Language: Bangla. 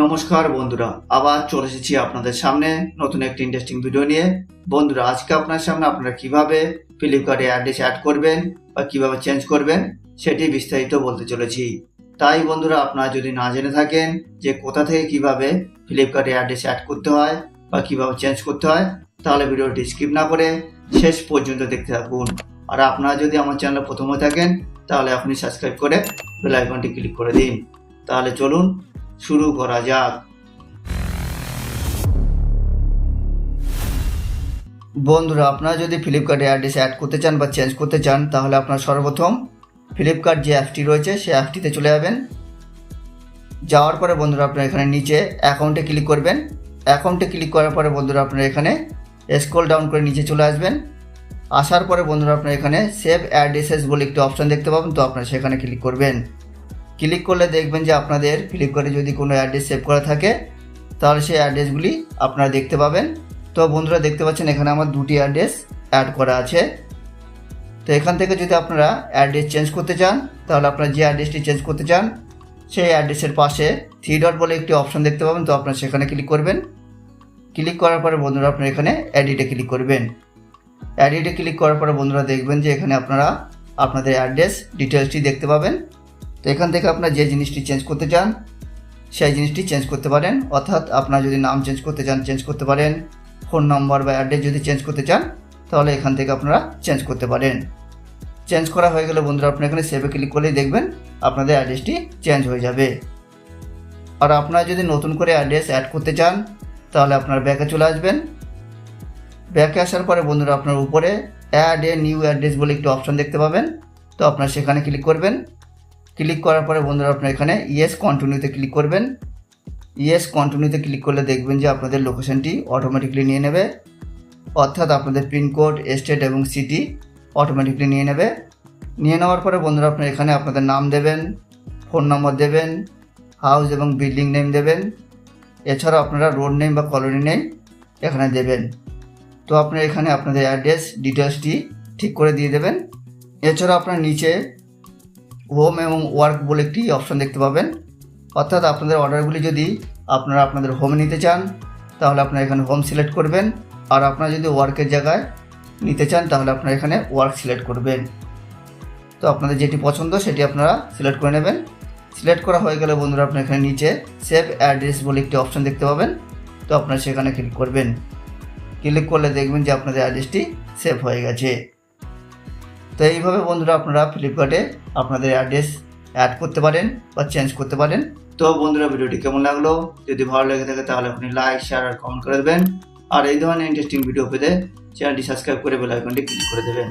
নমস্কার বন্ধুরা, আবার চলে এসেছি আপনাদের সামনে নতুন একটি ইন্টারেস্টিং ভিডিও নিয়ে। বন্ধুরা, আজকে আপনার সামনে আপনারা কীভাবে ফ্লিপকার্টে অ্যাড্রেস অ্যাড করবেন বা কীভাবে চেঞ্জ করবেন সেটি বিস্তারিত বলতে চলেছি। তাই বন্ধুরা, আপনারা যদি না জেনে থাকেন যে কোথা থেকে কীভাবে ফ্লিপকার্টে অ্যাড্রেস অ্যাড করতে হয় বা কীভাবে চেঞ্জ করতে হয়, তাহলে ভিডিওটি স্কিপ না করে শেষ পর্যন্ত দেখতে থাকুন। আর আপনারা যদি আমার চ্যানেলে প্রথম হয়ে থাকেন, তাহলে আপনি সাবস্ক্রাইব করে বেল আইকনটি ক্লিক করে দিন। তাহলে চলুন শুরু করা যাক। বন্ধুরা, আপনারা যদি ফ্লিপকার্টে অ্যাড্রেস অ্যাড করতে চান বা চেঞ্জ করতে চান, তাহলে আপনার সর্বপ্রথম ফ্লিপকার্ট যে অ্যাপটি রয়েছে, সেই অ্যাপটিতে চলে যাবেন। যাওয়ার পরে বন্ধুরা, আপনারা এখানে নিচে অ্যাকাউন্টে ক্লিক করবেন। অ্যাকাউন্টে ক্লিক করার পরে বন্ধুরা, আপনারা এখানে স্ক্রল ডাউন করে নিচে চলে আসবেন। আসার পরে বন্ধুরা, আপনারা এখানে সেভ অ্যাড্রেসেস বলে একটি অপশন দেখতে পাবেন, তো আপনারা সেখানে ক্লিক করবেন। ক্লিক করলে দেখবেন যে আপনাদের ফ্লিপকার্টে যদি কোনো অ্যাড্রেস সেভ করা থাকে, তাহলে সেই অ্যাড্রেসগুলি আপনারা দেখতে পাবেন। তো বন্ধুরা দেখতে পাচ্ছেন এখানে আমার দুটি অ্যাড্রেস অ্যাড করা আছে। তো এখান থেকে যদি আপনারা অ্যাড্রেস চেঞ্জ করতে চান, তাহলে আপনারা যে অ্যাড্রেসটি চেঞ্জ করতে চান, সেই অ্যাড্রেসের পাশে থ্রি ডট বলে একটি অপশন দেখতে পাবেন। তো আপনারা সেখানে ক্লিক করবেন। ক্লিক করার পরে বন্ধুরা আপনারা এখানে অ্যাডিটে ক্লিক করবেন। অ্যাডিটে ক্লিক করার পরে বন্ধুরা দেখবেন যে এখানে আপনারা আপনাদের অ্যাড্রেস ডিটেলসটি দেখতে পাবেন। তো এখান থেকে আপনারা যে জিনিসটি চেঞ্জ করতে চান, সেই জিনিসটি চেঞ্জ করতে পারেন। অর্থাৎ আপনারা যদি নাম চেঞ্জ করতে চান চেঞ্জ করতে পারেন। ফোন নম্বর বা অ্যাড্রেস যদি চেঞ্জ করতে চান, তাহলে এখান থেকে আপনারা চেঞ্জ করতে পারেন। চেঞ্জ করা হয়ে গেলে বন্ধুরা, আপনারা এখানে সেভে ক্লিক করলেই দেখবেন আপনাদের অ্যাড্রেসটি চেঞ্জ হয়ে যাবে। আর আপনারা যদি নতুন করে অ্যাড্রেস অ্যাড করতে চান, তাহলে আপনারা ব্যাকে চলে আসবেন। ব্যাকে আসার পরে বন্ধুরা, আপনার উপরে অ্যাড এ নিউ অ্যাড্রেস বলে একটি অপশন দেখতে পাবেন। তো আপনারা সেখানে ক্লিক করবেন। ক্লিক করার পরে বন্ধুরা আপনারা এখানে ইয়েস কন্টিনিউতে ক্লিক করবেন। ইয়েস কন্টিনিউতে ক্লিক করলে দেখবেন যে আপনাদের লোকেশনটি অটোমেটিকলি নিয়ে নেবে। অর্থাৎ আপনাদের পিনকোড স্টেট এবং সিটি অটোমেটিকলি নিয়ে নেবে। নিয়ে নেওয়ার পরে বন্ধুরা আপনারা এখানে আপনাদের নাম দেবেন ফোন নম্বর দেবেন হাউস এবং বিল্ডিং নেম দেবেন। এছাড়াও আপনারা রোড নেম বা কলোনি নেম এখানে দেবেন। তো আপনারা এখানে আপনাদের অ্যাড্রেস ডিটেলসটি ঠিক করে দিয়ে দেবেন। এছাড়াও আপনার নিচে হোম এবং ওয়ার্ক বলে একটি অপশন দেখতে পাবেন। অর্থাৎ আপনাদের অর্ডারগুলি যদি আপনারা আপনাদের হোমে নিতে চান, তাহলে আপনারা এখানে হোম সিলেক্ট করবেন। আর আপনারা যদি ওয়ার্কের জায়গায় নিতে চান, তাহলে আপনারা এখানে ওয়ার্ক সিলেক্ট করবেন। তো আপনাদের যেটি পছন্দ, সেটি আপনারা সিলেক্ট করে নেবেন। সিলেক্ট করা হয়ে গেলে বন্ধুরা, আপনার এখানে নিচে সেভ অ্যাড্রেস বলে একটি অপশন দেখতে পাবেন। তো আপনারা সেখানে ক্লিক করবেন। ক্লিক করলে দেখবেন যে আপনাদের অ্যাড্রেসটি সেভ হয়ে গেছে। তো এইভাবে বন্ধুরা আপনারা ফ্লিপকার্টে আপনাদের অ্যাড্রেস অ্যাড করতে পারেন বা চেঞ্জ করতে পারেন। তো বন্ধুরা ভিডিওটি কেমন লাগল? যদি ভালো লেগে থাকে তাহলে আপনি লাইক শেয়ার আর কমেন্ট করে দেবেন। আর এই ধরনের ইন্টারেস্টিং ভিডিও পেতে চ্যানেলটি সাবস্ক্রাইব করে বেল আইকনটি ক্লিক করে দেবেন।